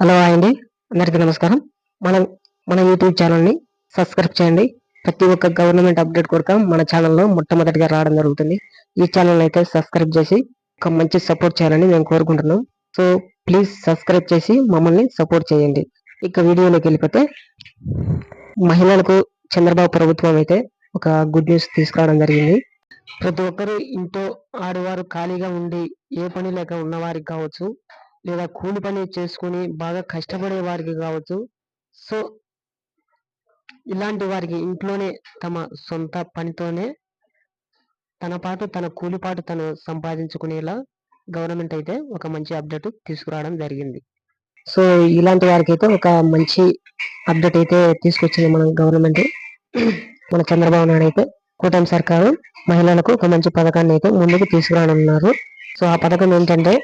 Hello అండి. అందరికీ నమస్కారం. మనం మన యూట్యూబ్ ఛానల్ని సబ్స్క్రైబ్ చేయండి. ప్రతి ఒక్క గవర్నమెంట్ అప్డేట్ కొరక మన ఛానల్లో మొట్టమొదటిగా రావడం జరుగుతుంది. ఈ ఛానల్ అయితే సబ్స్క్రైబ్ చేసి ఒక మంచి సపోర్ట్ చేయాలని మేము కోరుకుంటున్నాం. సో ప్లీజ్ సబ్స్క్రైబ్ చేసి మమ్మల్ని సపోర్ట్ చేయండి. ఇక వీడియోలోకి వెళ్ళిపోతే మహిళలకు చంద్రబాబు ప్రభుత్వం అయితే ఒక గుడ్ న్యూస్ తీసుకురావడం జరిగింది. ప్రతి ఒక్కరు ఇంట్లో ఆడవారు ఖాళీగా ఉండి ఏ పని లేక ఉన్నవారికి కావచ్చు లేదా కూలి పని చేసుకుని బాగా కష్టపడే వారికి కావచ్చు. సో ఇలాంటి వారికి ఇంట్లోనే తమ సొంత పనితోనే తన పాటు తన కూలిపాటు తను సంపాదించుకునేలా గవర్నమెంట్ అయితే ఒక మంచి అప్డేట్ తీసుకురావడం జరిగింది. సో ఇలాంటి వారికి అయితే ఒక మంచి అప్డేట్ అయితే తీసుకొచ్చింది మన గవర్నమెంట్. మన చంద్రబాబు నాయుడు అయితే కూటమి సర్కారు మహిళలకు ఒక మంచి పథకాన్ని అయితే ముందుకు తీసుకురానున్నారు. సో ఆ పథకం ఏంటంటే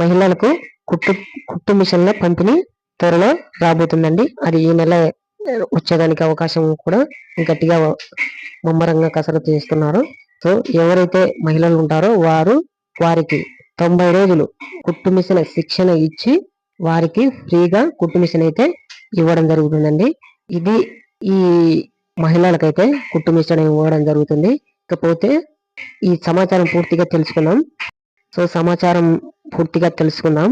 మహిళలకు కుట్టు కుట్టు మిషన్ల పంపిణీ త్వరలో రాబోతుందండి. అది ఈ నెల వచ్చేదానికి అవకాశం కూడా గట్టిగా ముమ్మరంగా కసరత్తు చేస్తున్నారు. సో ఎవరైతే మహిళలు ఉంటారో వారు వారికి తొంభై రోజులు కుట్టు మిషన్ శిక్షణ ఇచ్చి వారికి ఫ్రీగా కుట్టు మిషన్ అయితే ఇవ్వడం జరుగుతుందండి. ఇది ఈ మహిళలకైతే కుట్టు మిషన్ ఇవ్వడం జరుగుతుంది. ఇకపోతే ఈ సమాచారం పూర్తిగా తెలుసుకున్నాం. సో సమాచారం పూర్తిగా తెలుసుకుందాం.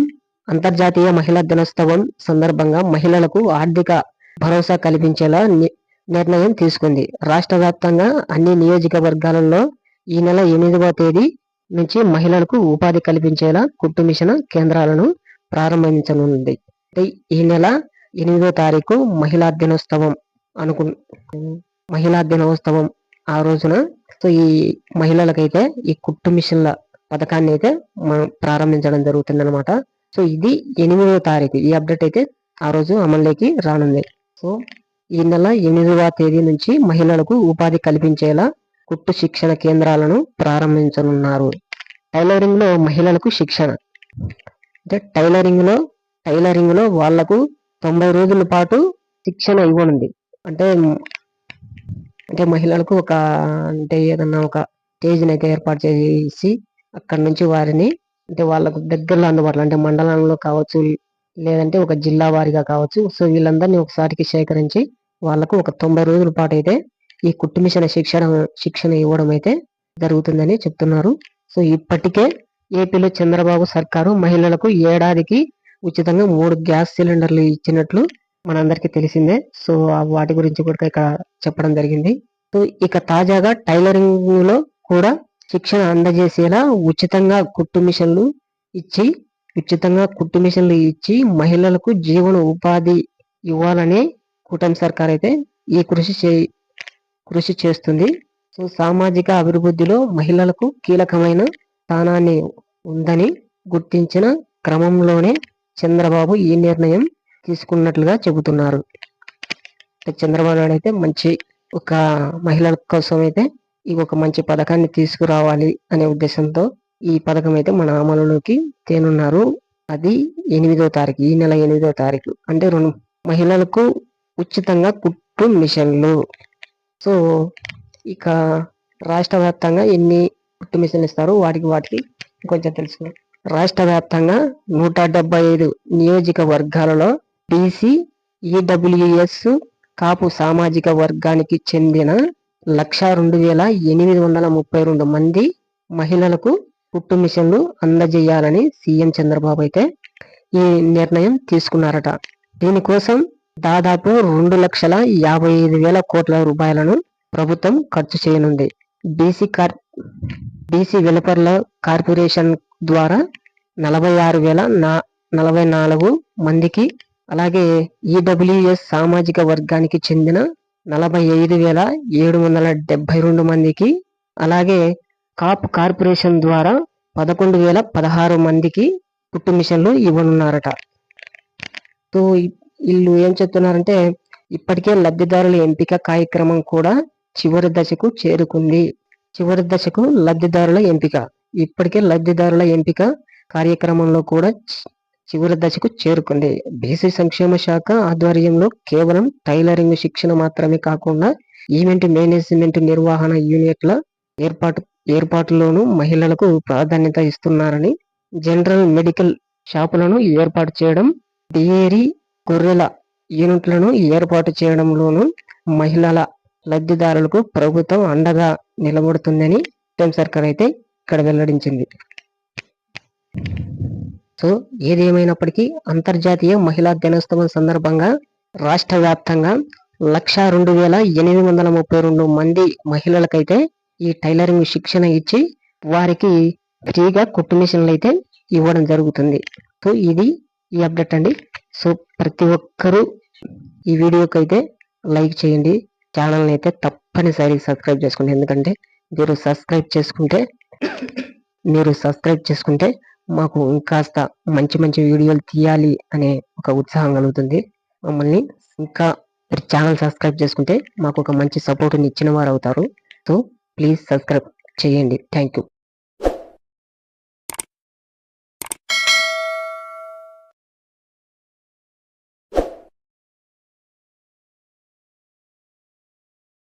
అంతర్జాతీయ మహిళా దినోత్సవం సందర్భంగా మహిళలకు ఆర్థిక భరోసా కల్పించేలా నిర్ణయం తీసుకుంది. రాష్ట్ర వ్యాప్తంగా అన్ని నియోజకవర్గాలలో ఈ నెల ఎనిమిదవ తేదీ నుంచి మహిళలకు ఉపాధి కల్పించేలా కుట్టు మిషన్ కేంద్రాలను ప్రారంభించనుంది. ఈ నెల ఎనిమిదో తారీఖు మహిళా దినోత్సవం అనుకు మహిళా దినోత్సవం ఆ రోజున. సో ఈ మహిళలకైతే ఈ కుట్టు మిషన్ల పథకాన్ని అయితే మనం ప్రారంభించడం జరుగుతుంది అనమాట సో ఇది ఎనిమిదవ తారీఖు. ఈ అప్డేట్ అయితే ఆ రోజు అమల్లోకి రానుంది. సో ఈ నెల ఎనిమిదవ తేదీ నుంచి మహిళలకు ఉపాధి కల్పించేలా కుట్టు శిక్షణ కేంద్రాలను ప్రారంభించనున్నారు. టైలరింగ్లో మహిళలకు శిక్షణ. అంటే టైలరింగ్లో టైలరింగ్లో వాళ్ళకు తొంభై రోజుల పాటు శిక్షణ ఇవ్వనుంది. అంటే అంటే మహిళలకు ఒక అంటే ఏదన్నా ఒక స్టేజ్ అయితే ఏర్పాటు చేసి అక్కడ నుంచి వారిని అంటే వాళ్ళకు దగ్గరలో అందుబాటులో అంటే మండలంలో కావచ్చు లేదంటే ఒక జిల్లా వారిగా కావచ్చు. సో వీళ్ళందరినీ ఒకసారికి సేకరించి వాళ్ళకు ఒక తొంభై రోజుల పాటు అయితే ఈ కుట్టు మిషన్ శిక్షణ శిక్షణ ఇవ్వడం అయితే జరుగుతుందని చెప్తున్నారు. సో ఇప్పటికే ఏపీలో చంద్రబాబు సర్కారు మహిళలకు ఏడాదికి ఉచితంగా మూడు గ్యాస్ సిలిండర్లు ఇచ్చినట్లు మనందరికీ తెలిసిందే. సో వాటి గురించి కూడా ఇక్కడ చెప్పడం జరిగింది. సో ఇక తాజాగా టైలరింగ్లో కూడా శిక్షణ అందజేసేలా ఉచితంగా కుట్టు మిషన్లు ఇచ్చి ఉచితంగా కుట్టు మిషన్లు ఇచ్చి మహిళలకు జీవన ఉపాధి ఇవ్వాలని కూటమి సర్కార్ అయితే ఈ కృషి చే కృషి చేస్తుంది. సో సామాజిక అభివృద్ధిలో మహిళలకు కీలకమైన స్థానాన్ని ఉందని గుర్తించిన క్రమంలోనే చంద్రబాబు ఈ నిర్ణయం తీసుకున్నట్లుగా చెబుతున్నారు. చంద్రబాబు నాయుడు అయితే మంచి ఒక మహిళల కోసం అయితే ఈ ఒక మంచి పథకాన్ని తీసుకురావాలి అనే ఉద్దేశంతో ఈ పథకం అయితే మన అమలులోకి తేనున్నారు. అది ఎనిమిదో తారీఖు ఈ నెల ఎనిమిదో తారీఖు. అంటే రెండు మహిళలకు ఉచితంగా కుట్టు మిషన్లు. సో ఇక రాష్ట్ర వ్యాప్తంగా ఎన్ని కుట్టు మిషన్లు ఇస్తారు వాటికి వాటికి కొంచెం తెలుసుకున్నాం రాష్ట్ర వ్యాప్తంగా నూట డెబ్బై ఐదు నియోజకవర్గాలలో బీసీ ఈడబ్ల్యూఎస్ కాపు సామాజిక వర్గానికి చెందిన లక్ష రెండు వేల ఎనిమిది వందల ముప్పై రెండు మంది మహిళలకు కుట్టు మిషన్లు అందజేయాలని సీఎం చంద్రబాబు అయితే ఈ నిర్ణయం తీసుకున్నారట. దీనికోసం దాదాపు రెండు లక్షల యాభై ఐదు వేల కోట్ల రూపాయలను ప్రభుత్వం ఖర్చు చేయనుంది. బీసీ కార్ బీసీ వెలుపర్ల కార్పొరేషన్ ద్వారా నలభై ఆరు వేల నా నలభై నాలుగు మందికి అలాగే ఈడబ్ల్యూఎస్ సామాజిక వర్గానికి చెందిన నలభై ఐదు వేల ఏడు వందల డెబ్బై రెండు మందికి అలాగే కాప్ కార్పొరేషన్ ద్వారా పదకొండు వేల పదహారు మందికి పుట్టు మిషన్లు ఇవ్వనున్నారట. సో వీళ్ళు ఏం చెప్తున్నారంటే ఇప్పటికే లబ్ధిదారుల ఎంపిక కార్యక్రమం కూడా చివరి దశకు చేరుకుంది. చివరి దశకు లబ్ధిదారుల ఎంపిక. ఇప్పటికే లబ్ధిదారుల ఎంపిక కార్యక్రమంలో కూడా చివరి దశకు చేరుకుంది. బీసీ సంక్షేమ శాఖ ఆధ్వర్యంలో కేవలం టైలరింగ్ శిక్షణ మాత్రమే కాకుండా ఈవెంట్ మేనేజ్మెంట్ నిర్వహణ యూనిట్ల ఏర్పాటు ఏర్పాటులోనూ మహిళలకు ప్రాధాన్యత ఇస్తున్నారని జనరల్ మెడికల్ షాపులను ఏర్పాటు చేయడం డేరీ గొర్రెల యూనిట్లను ఏర్పాటు చేయడంలోనూ మహిళల లబ్ధిదారులకు ప్రభుత్వం అండగా నిలబడుతుందని కేంద్ర సర్కార్ అయితే ఇక్కడ వెల్లడించింది. సో ఏది ఏమైనప్పటికీ అంతర్జాతీయ మహిళా దినోత్సవం సందర్భంగా రాష్ట్ర వ్యాప్తంగా లక్ష రెండు వేల ఎనిమిది వందల ముప్పై రెండు మంది మహిళలకైతే ఈ టైలరింగ్ శిక్షణ ఇచ్చి వారికి ఫ్రీగా కుట్టు మిషన్లు అయితే ఇవ్వడం జరుగుతుంది. సో ఇది ఈ అప్డేట్ అండి. సో ప్రతి ఒక్కరూ ఈ వీడియోకి అయితే లైక్ చేయండి. ఛానల్ని అయితే తప్పనిసరిగా సబ్స్క్రైబ్ చేసుకోండి. ఎందుకంటే మీరు సబ్స్క్రైబ్ చేసుకుంటే మీరు సబ్స్క్రైబ్ చేసుకుంటే మాకు ఇంకాస్త మంచి మంచి వీడియోలు తీయాలి అనే ఒక ఉత్సాహం కలుగుతుంది. మమ్మల్ని ఇంకా మీరు ఛానల్ సబ్స్క్రైబ్ చేసుకుంటే మాకు ఒక మంచి సపోర్ట్ని ఇచ్చిన వారు అవుతారు. సో ప్లీజ్ సబ్స్క్రైబ్ చేయండి. Thank you